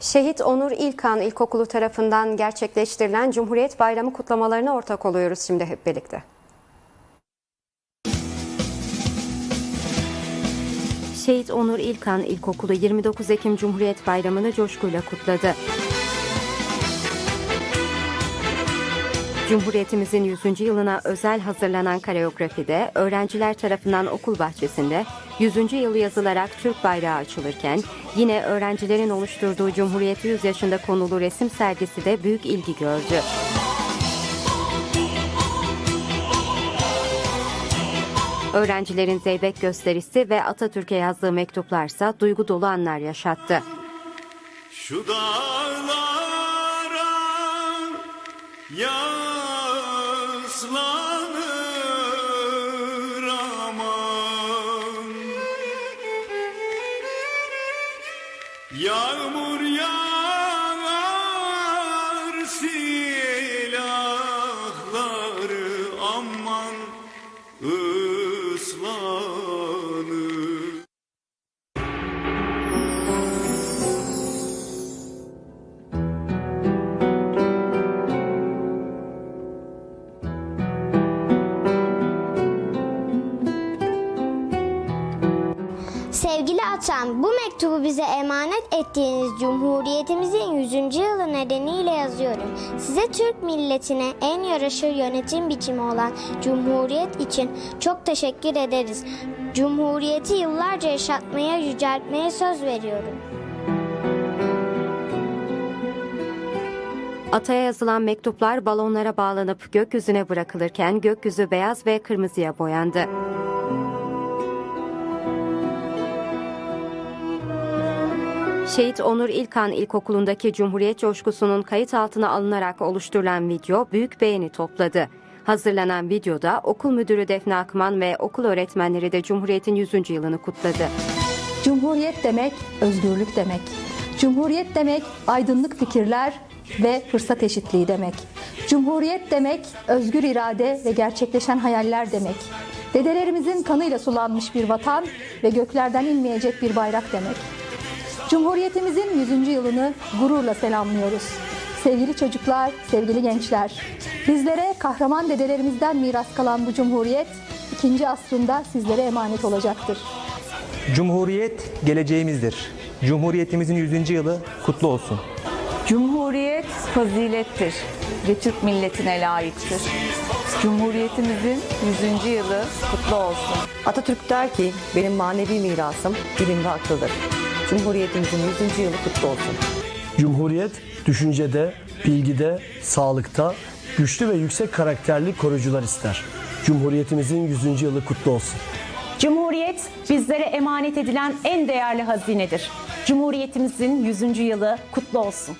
Şehit Onur İlkan İlkokulu tarafından gerçekleştirilen Cumhuriyet Bayramı kutlamalarına ortak oluyoruz şimdi hep birlikte. Şehit Onur İlkan İlkokulu 29 Ekim Cumhuriyet Bayramı'nı coşkuyla kutladı. Cumhuriyetimizin 100. yılına özel hazırlanan koreografide öğrenciler tarafından okul bahçesinde 100. yılı yazılarak Türk bayrağı açılırken yine öğrencilerin oluşturduğu Cumhuriyet 100 yaşında konulu resim sergisi de büyük ilgi gördü. Öğrencilerin zeybek gösterisi ve Atatürk'e yazdığı mektuplarsa duygu dolu anlar yaşattı. Şu dağlara yaslanır aman. Yağmur yağar silahları aman ıslanır Sevgili atam, bu mektubu bize emanet ettiğiniz Cumhuriyetimizin 100. yılı nedeniyle yazıyorum. Size Türk milletine en yaraşır yönetim biçimi olan Cumhuriyet için çok teşekkür ederiz. Cumhuriyeti yıllarca yaşatmaya, yüceltmeye söz veriyorum. Ataya yazılan mektuplar balonlara bağlanıp gökyüzüne bırakılırken gökyüzü beyaz ve kırmızıya boyandı. Şehit Onur İlkan İlkokulu'ndaki Cumhuriyet coşkusunun kayıt altına alınarak oluşturulan video büyük beğeni topladı. Hazırlanan videoda okul müdürü Defne Akman ve okul öğretmenleri de Cumhuriyet'in 100. yılını kutladı. Cumhuriyet demek özgürlük demek. Cumhuriyet demek aydınlık fikirler ve fırsat eşitliği demek. Cumhuriyet demek özgür irade ve gerçekleşen hayaller demek. Dedelerimizin kanıyla sulanmış bir vatan ve göklerden inmeyecek bir bayrak demek. Cumhuriyetimizin 100. yılını gururla selamlıyoruz. Sevgili çocuklar, sevgili gençler, bizlere kahraman dedelerimizden miras kalan bu cumhuriyet ikinci asrında sizlere emanet olacaktır. Cumhuriyet geleceğimizdir. Cumhuriyetimizin 100. yılı kutlu olsun. Cumhuriyet fazilettir ve Türk milletine layıktır. Cumhuriyetimizin 100. yılı kutlu olsun. Atatürk der ki benim manevi mirasım bilim ve akıldır. Cumhuriyetimizin 100. yılı kutlu olsun. Cumhuriyet düşüncede, bilgide, sağlıkta güçlü ve yüksek karakterli koruyucular ister. Cumhuriyetimizin 100. yılı kutlu olsun. Cumhuriyet bizlere emanet edilen en değerli hazinedir. Cumhuriyetimizin 100. yılı kutlu olsun.